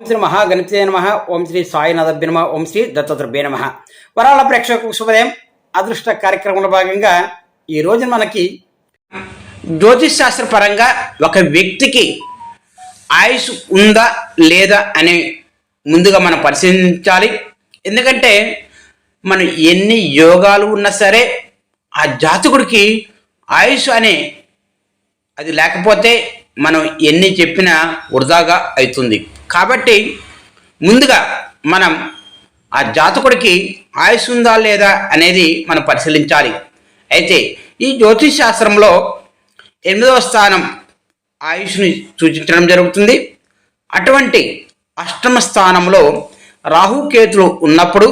ఓం శ్రీ మహాగణితే నమ. ఓం శ్రీ సాయినాథభ్య నమ. ఓం శ్రీ దత్తద్రభ్య నమ. వరాల ప్రేక్షకు శుభోదయం. అదృష్ట కార్యక్రమంలో భాగంగా ఈ రోజు మనకి జ్యోతిష్ శాస్త్ర పరంగా ఒక వ్యక్తికి ఆయుష్ ఉందా లేదా అని ముందుగా మనం పరిశీలించాలి. ఎందుకంటే మనం ఎన్ని యోగాలు ఉన్నా సరే ఆ జాతకుడికి ఆయుష్ అనే అది లేకపోతే మనం ఎన్ని చెప్పినా వృధాగా అవుతుంది. కాబట్టి ముందుగా మనం ఆ జాతకుడికి ఆయుష్ ఉందా లేదా అనేది మనం పరిశీలించాలి. అయితే ఈ జ్యోతిష్ శాస్త్రంలో ఎనిమిదవ స్థానం ఆయుష్ని సూచించడం జరుగుతుంది. అటువంటి అష్టమ స్థానంలో రాహుకేతులు ఉన్నప్పుడు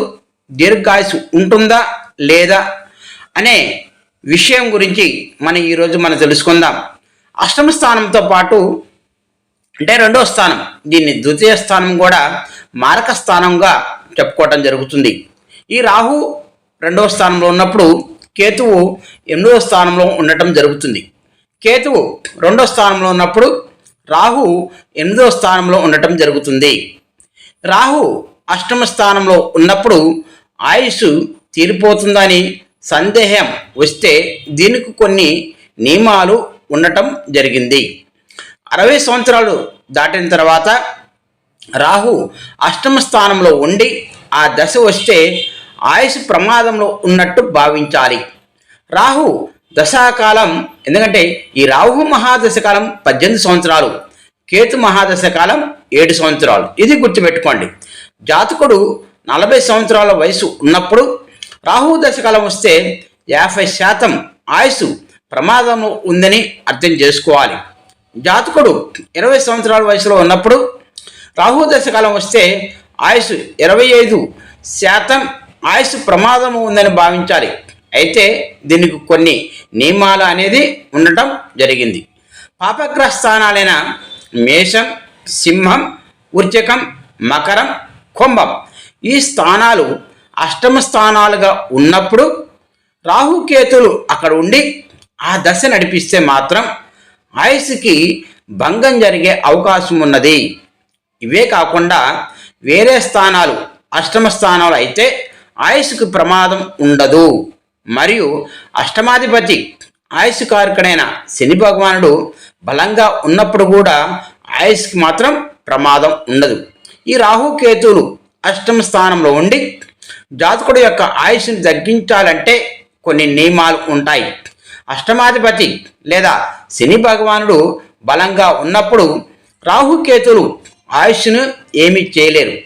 దీర్ఘాయుసు ఉంటుందా లేదా అనే విషయం గురించి మనం ఈరోజు మనం తెలుసుకుందాం. అష్టమ స్థానంతో పాటు అంటే రెండో స్థానం. దీన్ని ద్వితీయ స్థానం కూడా మారక స్థానంగా చెప్పుకోవటం జరుగుతుంది. ఈ రాహు రెండవ స్థానంలో ఉన్నప్పుడు కేతువు ఎనిమిదవ స్థానంలో ఉండటం జరుగుతుంది. కేతువు రెండో స్థానంలో ఉన్నప్పుడు రాహు ఎనిమిదవ స్థానంలో ఉండటం జరుగుతుంది. రాహు అష్టమ స్థానంలో ఉన్నప్పుడు ఆయుష్ తీరిపోతుందని సందేహం వస్తే దీనికి కొన్ని నియమాలు ఉండటం జరిగింది. అరవై సంవత్సరాలు దాటిన తర్వాత రాహు అష్టమ స్థానంలో ఉండి ఆ దశ వస్తే ఆయుష్ ప్రమాదంలో ఉన్నట్టు భావించాలి. రాహు దశాకాలం ఎందుకంటే ఈ రాహు మహాదశ కాలం పద్దెనిమిది సంవత్సరాలు కేతు మహాదశ కాలం ఏడు సంవత్సరాలు. ఇది గుర్తుపెట్టుకోండి. జాతకుడు నలభై సంవత్సరాల వయసు ఉన్నప్పుడు రాహు దశకాలం వస్తే యాభై శాతం ఆయుసు ప్రమాదంలో ఉందని అర్థం చేసుకోవాలి. జాతకుడు ఇరవై సంవత్సరాల వయసులో ఉన్నప్పుడు రాహు దశకాలం వస్తే ఆయుసు ఇరవై ఐదు శాతం ఆయుసు ప్రమాదం ఉందని భావించాలి. అయితే దీనికి కొన్ని నియమాలు అనేది ఉండటం జరిగింది. పాపగ్రహ స్థానాలైన మేషం సింహం ఉర్చకం మకరం కుంభం ఈ స్థానాలు అష్టమ స్థానాలుగా ఉన్నప్పుడు రాహుకేతులు అక్కడ ఉండి ఆ దశ నడిపిస్తే మాత్రం ఆయుస్కి భంగం జరిగే అవకాశం ఉన్నది ఇవే కాకుండా వేరే స్థానాలు అష్టమ స్థానాలు అయితే ఆయుష్కి ప్రమాదం ఉండదు. మరియు అష్టమాధిపతి ఆయుష్ కారకుడైన శని భగవానుడు బలంగా ఉన్నప్పుడు కూడా ఆయుష్కి మాత్రం ప్రమాదం ఉండదు. ఈ రాహుకేతువులు అష్టమ స్థానంలో ఉండి జాతకుడు యొక్క ఆయుష్ని తగ్గించాలంటే కొన్ని నియమాలు ఉంటాయి. అష్టమాధిపతి లేదా శని భగవానుడు బలంగా ఉన్నప్పుడు రాహుకేతులు ఆయుష్ను ఏమీ చేయలేరు.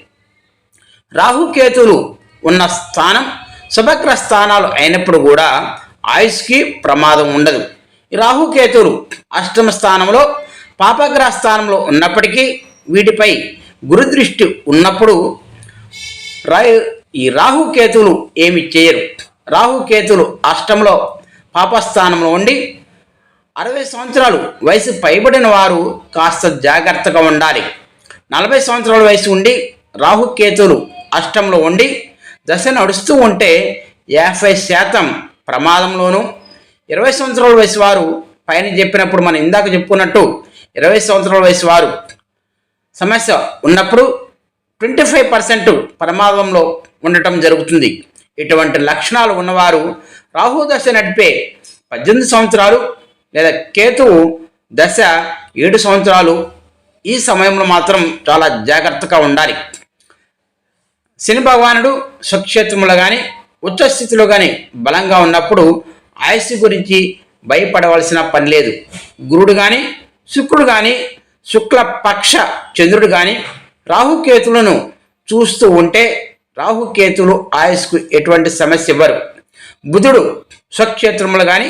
రాహుకేతులు ఉన్న స్థానం శుభగ్రహ స్థానాలు అయినప్పుడు కూడా ఆయుష్కి ప్రమాదం ఉండదు. రాహుకేతులు అష్టమ స్థానంలో పాపగ్రహ స్థానంలో ఉన్నప్పటికీ వీటిపై గురుదృష్టి ఉన్నప్పుడు రా ఈ రాహుకేతులు ఏమి చేయరు. రాహుకేతులు అష్టంలో పాపస్థానంలో ఉండి అరవై సంవత్సరాలు వయసు పైబడిన వారు కాస్త జాగ్రత్తగా ఉండాలి. నలభై సంవత్సరాల వయసు ఉండి రాహుకేతులు అష్టంలో ఉండి దశ నడుస్తూ ఉంటే యాభై శాతం ప్రమాదంలోనూ ఇరవై సంవత్సరాల వయసు వారు పైన చెప్పినప్పుడు మనం ఇందాక చెప్పుకున్నట్టు ఇరవై సంవత్సరాల వయసు వారు సమస్య ఉన్నప్పుడు ట్వంటీ ఫైవ్ పర్సెంట్ ప్రమాదంలో ఉండటం జరుగుతుంది. ఇటువంటి లక్షణాలు ఉన్నవారు రాహు దశ నడిపే పద్దెనిమిది సంవత్సరాలు లేదా కేతువు దశ ఏడు సంవత్సరాలు ఈ సమయంలో మాత్రం చాలా జాగ్రత్తగా ఉండాలి. శని భగవానుడు స్వక్షేత్రంలో కానీ ఉచ్చస్థితిలో కానీ బలంగా ఉన్నప్పుడు ఆయుష్ గురించి భయపడవలసిన పని లేదు. గురుడు కానీ శుక్రుడు కానీ శుక్లపక్ష చంద్రుడు కానీ రాహుకేతులను చూస్తూ ఉంటే రాహుకేతులు ఆయుష్కు ఎటువంటి సమస్య ఇవ్వరు. బుధుడు స్వక్షేత్రంలో కానీ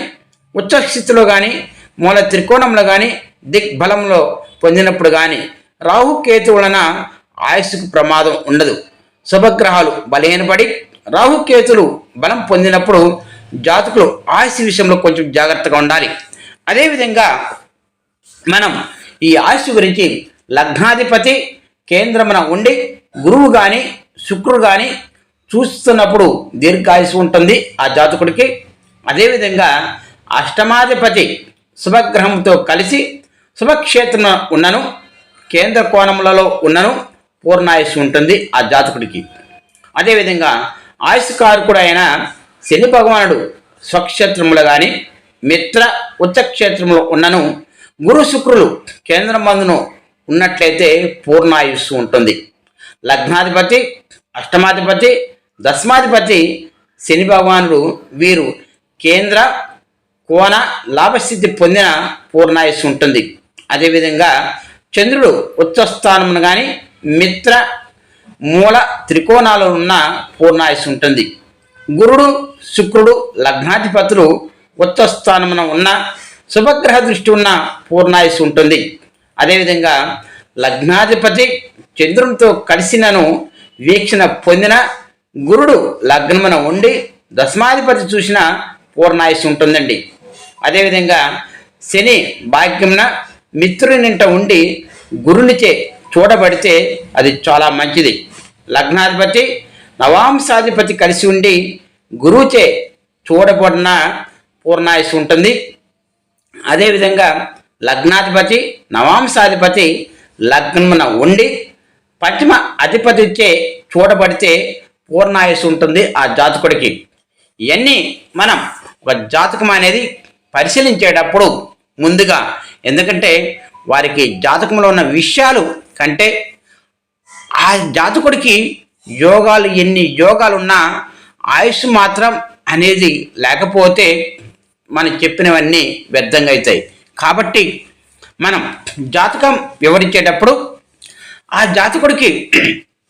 ఉచ్చస్థితిలో కానీ మూల త్రికోణంలో కానీ దిగ్బలంలో పొందినప్పుడు కానీ రాహుకేతువులన వలన ప్రమాదం ఉండదు. శుభగ్రహాలు బలహీనపడి రాహుకేతులు బలం పొందినప్పుడు జాతకులు ఆయుస్సు విషయంలో కొంచెం జాగ్రత్తగా ఉండాలి. అదేవిధంగా మనం ఈ ఆయుస్సు గురించి లగ్నాధిపతి కేంద్రమున ఉండి గురువు కానీ శుక్రుడు కానీ చూస్తున్నప్పుడు దీర్ఘాయుసు ఉంటుంది ఆ జాతకుడికి. అదేవిధంగా అష్టమాధిపతి శుభగ్రహంతో కలిసి శుభక్షేత్రం ఉన్నను కేంద్ర కోణములలో ఉన్నను పూర్ణాయుసు ఉంటుంది ఆ జాతకుడికి. అదేవిధంగా ఆయుష్కారకుడు అయిన శని భగవానుడు స్వక్షేత్రములు కానీ మిత్ర ఉచ్చక్షేత్రములు ఉన్నను గురు శుక్రులు కేంద్రం మందును ఉన్నట్లయితే పూర్ణాయుస్సు ఉంటుంది. లగ్నాధిపతి అష్టమాధిపతి దశమాధిపతి శని భగవానుడు వీరు కేంద్ర కోణ లాభస్థితి పొందిన పూర్ణాయుస్సు ఉంటుంది. అదేవిధంగా చంద్రుడు ఉచ్చస్థానమును కానీ మిత్ర మూల త్రికోణాలు ఉన్న పూర్ణాయుస్సు ఉంటుంది. గురుడు శుక్రుడు లగ్నాధిపతులు ఉచ్చస్థానమున ఉన్న శుభగ్రహ దృష్టి ఉన్న పూర్ణాయుస్సు ఉంటుంది. అదేవిధంగా లగ్నాధిపతి చంద్రునితో కలిసినను వీక్షణ పొందిన గురుడు లగ్నమున ఉండి దశమాధిపతి చూసిన పూర్ణాయుస్సు ఉంటుందండి. అదేవిధంగా శని భాగ్యమున మిత్రునింట ఉండి గురునిచే చూడబడితే అది చాలా మంచిది. లగ్నాధిపతి నవాంశాధిపతి కలిసి ఉండి గురువుచే చూడబడిన పూర్ణాయుసు ఉంటుంది. అదేవిధంగా లగ్నాధిపతి నవాంశాధిపతి లగ్నమున ఉండి పశ్చిమ అధిపతిచే చూడబడితే పూర్ణాయుసు ఉంటుంది ఆ జాతకుడికి. ఇవన్నీ మనం ఒక జాతకం అనేది పరిశీలించేటప్పుడు ముందుగా ఎందుకంటే వారికి జాతకంలో ఉన్న విషయాలు కంటే ఆ జాతకుడికి యోగాలు ఎన్ని యోగాలు ఉన్నా ఆయుష్ మాత్రం అనేది లేకపోతే మనం చెప్పినవన్నీ వ్యర్థంగా అవుతాయి. కాబట్టి మనం జాతకం వివరించేటప్పుడు ఆ జాతకుడికి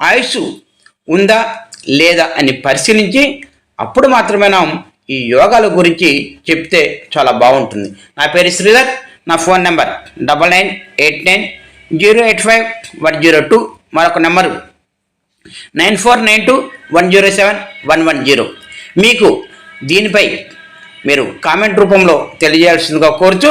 ఆయుష్ ఉందా లేదా అని పరిశీలించి అప్పుడు మాత్రమే మనం ఈ యోగాల గురించి చెప్తే చాలా బాగుంటుంది. నా పేరు శ్రీధర్ నా phone number double nine eight nine zero eight five one zero two మరొక number nine four nine two one zero seven one one zero. మీకు దీనిపై మీరు కామెంట్ రూపంలో తెలియజేయాల్సిందిగా కోరుచు